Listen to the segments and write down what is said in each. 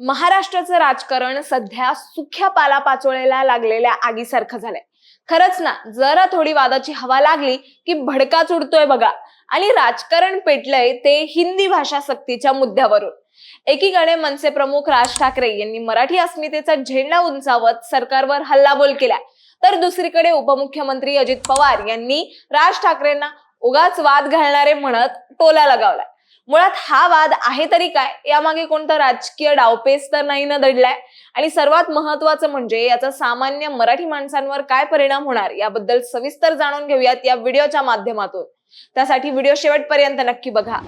महाराष्ट्राचं राजकारण सध्या सुख्या पालापाचोळ्याला लागलेल्या आगीसारखं झालंय. खरंच ना जरा थोडी वादाची हवा लागली की भडकाच उडतोय बघा. आणि राजकारण पेटलंय ते हिंदी भाषा सक्तीच्या मुद्द्यावरून. एकीकडे मनसे प्रमुख राज ठाकरे यांनी मराठी अस्मितेचा झेंडा उंचावत सरकारवर हल्लाबोल केलाय तर दुसरीकडे उपमुख्यमंत्री अजित पवार यांनी राज ठाकरेंना उगाच वाद घालणारे म्हणत टोला लगावलाय. मुळात हा वाद आहे तरी काय? यामागे कोणता राजकीय डावपेच तर नाही ना दडलाय? आणि सर्वात महत्वाचं म्हणजे याचा सामान्य मराठी माणसांवर काय परिणाम होणार याबद्दल सविस्तर जाणून घेऊयात या व्हिडिओच्या माध्यमातून. त्यासाठी व्हिडिओ शेवटपर्यंत नक्की बघा.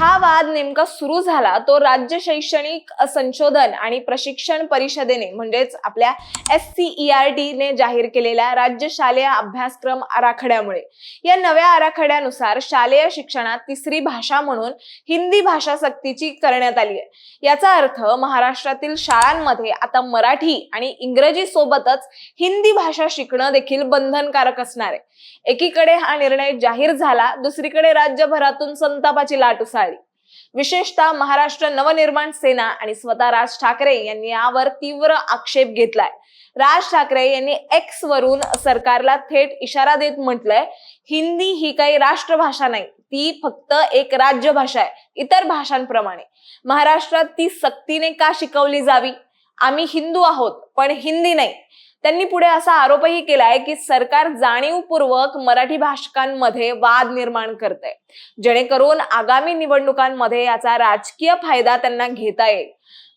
हा वाद नेमका सुरू झाला तो राज्य शैक्षणिक संशोधन आणि प्रशिक्षण परिषदेने म्हणजेच आपल्या एस सी ई आर ने जाहीर केलेल्या राज्य शालेय अभ्यासक्रम आराखड्यामुळे. या नव्या आराखड्यानुसार शालेय शिक्षणात तिसरी भाषा म्हणून हिंदी भाषा सक्तीची करण्यात आली आहे. याचा अर्थ महाराष्ट्रातील शाळांमध्ये आता मराठी आणि इंग्रजी सोबतच हिंदी भाषा शिकणं देखील बंधनकारक असणार आहे. एकीकडे हा निर्णय जाहीर झाला दुसरीकडे राज्यभरातून संतापाची लाट उसळली. विशेषतः महाराष्ट्र नवनिर्माण सेना आणि स्वतः राज ठाकरे यांनी यावर तीव्र आक्षेप घेतलाय. राज ठाकरे यांनी एक्स वरून सरकारला थेट इशारा देत म्हटलंय हिंदी ही काही राष्ट्रभाषा नाही ती फक्त एक राज्यभाषा आहे इतर भाषांप्रमाणे. महाराष्ट्रात ती सक्तीने का शिकवली जावी? आम्ही हिंदू आहोत पण हिंदी नाही. त्यांनी पुढे असा आरोपही केलाय की सरकार जाणीवपूर्वक मराठी भाषकांमध्ये वाद निर्माण करते जेणेकरून आगामी निवडणुकांमध्ये याचा राजकीय फायदा त्यांना घेता येईल.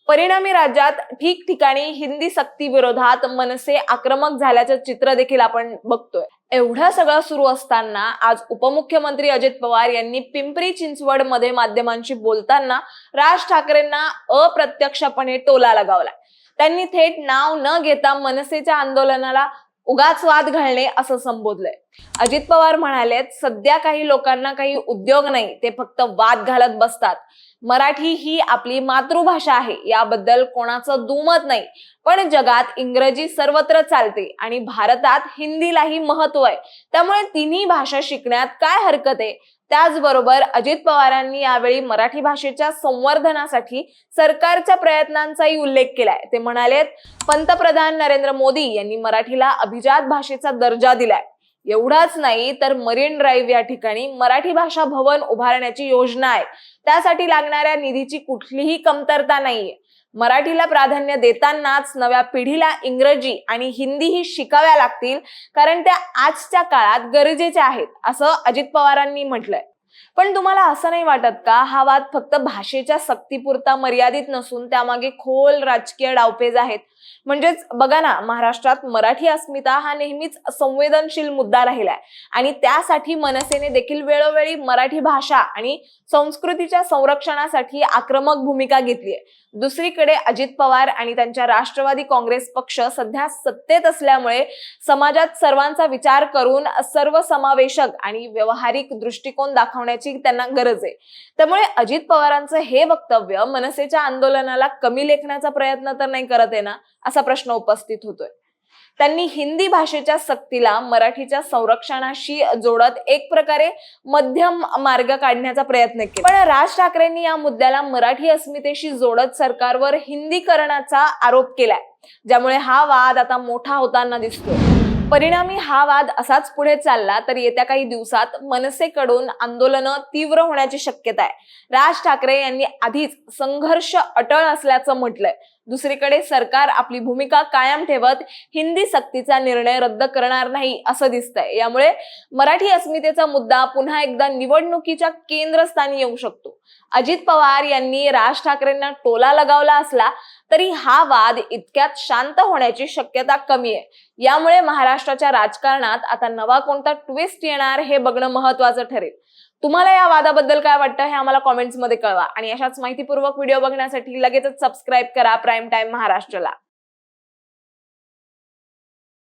परिणामी राज्यात ठिकठिकाणी हिंदी सक्ती विरोधात मनसे आक्रमक झाल्याचं चित्र देखील आपण बघतोय. एवढं सगळं सुरू असताना आज उपमुख्यमंत्री अजित पवार यांनी पिंपरी चिंचवडमध्ये माध्यमांशी बोलताना राज ठाकरेंना अप्रत्यक्षपणे टोला लगावला त्यांनी थेट नाव न घेता मनसेच्या आंदोलनाला उगाच वाद घालणे असं संबोधलंय. अजित पवार म्हणाले सध्या काही लोकांना काही उद्योग नाही ते फक्त वाद घालत बसतात. मराठी ही आपली मातृभाषा आहे याबद्दल कोणाचं दुमत नाही. पण जगात इंग्रजी सर्वत्र चालते आणि भारतात हिंदीलाही महत्त्व आहे. त्यामुळे तिन्ही भाषा शिकण्यात काय हरकत आहे? त्याचबरोबर अजित पवारांनी यावेळी मराठी भाषेच्या संवर्धनासाठी सरकारच्या प्रयत्नांचाही उल्लेख केलाय. ते म्हणालेत पंतप्रधान नरेंद्र मोदी यांनी मराठीला अभिजात भाषेचा दर्जा दिलाय. एवढाच नाही तर मरीन ड्राईव्ह या ठिकाणी मराठी भाषा भवन उभारण्याची योजना आहे. त्यासाठी लागणाऱ्या निधीची कुठलीही कमतरता नाहीये. मराठीला प्राधान्य देतानाच नव्या पिढीला इंग्रजी आणि हिंदीही शिकाव्या लागतील कारण त्या आजच्या काळात गरजेच्या आहेत असं अजित पवारांनी म्हटलंय. पण तुम्हाला असं नाही वाटत का? हा वाद फक्त भाषेच्या सक्तीपुरता मर्यादित नसून त्यामागे खोल राजकीय डावपेज आहेत. म्हणजेच बघा ना महाराष्ट्रात मराठी अस्मिता हा नेहमीच संवेदनशील मुद्दा राहिलाय. आणि त्यासाठी मनसेने देखील वेळोवेळी मराठी भाषा आणि संस्कृतीच्या संरक्षणासाठी आक्रमक भूमिका घेतली आहे दुसरीकडे अजित पवार आणि त्यांच्या राष्ट्रवादी काँग्रेस पक्ष सध्या सत्तेत असल्यामुळे समाजात सर्वांचा विचार करून सर्वसमावेशक आणि व्यवहारिक दृष्टिकोन दाखवण्याची त्यांना गरज आहे. त्यामुळे अजित पवारांचं हे वक्तव्य मनसेच्या आंदोलनाला कमी लेखण्याचा प्रयत्न तर नाही करत आहे ना असा प्रश्न उपस्थित होतोय. त्यांनी हिंदी भाषेच्या सक्तीला मराठीच्या संरक्षणाशी जोडत एक प्रकारे मध्यम मार्ग काढण्याचा प्रयत्न केला. पण राज ठाकरेंनी या मुद्द्याला मराठी अस्मितेशी जोडत सरकारवर हिंदीकरणाचा आरोप केलाय ज्यामुळे हा वाद आता मोठा होताना दिसतोय. परिणामी हा वाद असाच पुढे चालला तर येत्या काही दिवसात मनसेकडून आंदोलनं तीव्र होण्याची शक्यता आहे. राज ठाकरे यांनी आधीच संघर्ष अटळ असल्याचं म्हटलंय. दुसरीकडे सरकार आपली भूमिका कायम ठेवत हिंदी सक्तीचा निर्णय रद्द करणार नाही असं दिसतंय. यामुळे मराठी अस्मितेचा मुद्दा पुन्हा एकदा निवडणुकीच्या केंद्रस्थानी येऊ शकतो. अजित पवार यांनी राज ठाकरेंना टोला लगावला असला तरी हा वाद इतक्यात शांत होण्याची शक्यता कमी आहे. यामुळे महाराष्ट्राच्या राजकारणात आता नवा कोणता ट्विस्ट येणार हे बघणं महत्वाचं ठरेल. तुम्हाला या वादाबद्दल काय वाटतं हे आम्हाला कॉमेंट्समध्ये कळवा. आणि अशाच माहितीपूर्वक व्हिडिओ बघण्यासाठी लगेचच सबस्क्राईब करा प्राईम टाइम महाराष्ट्रला.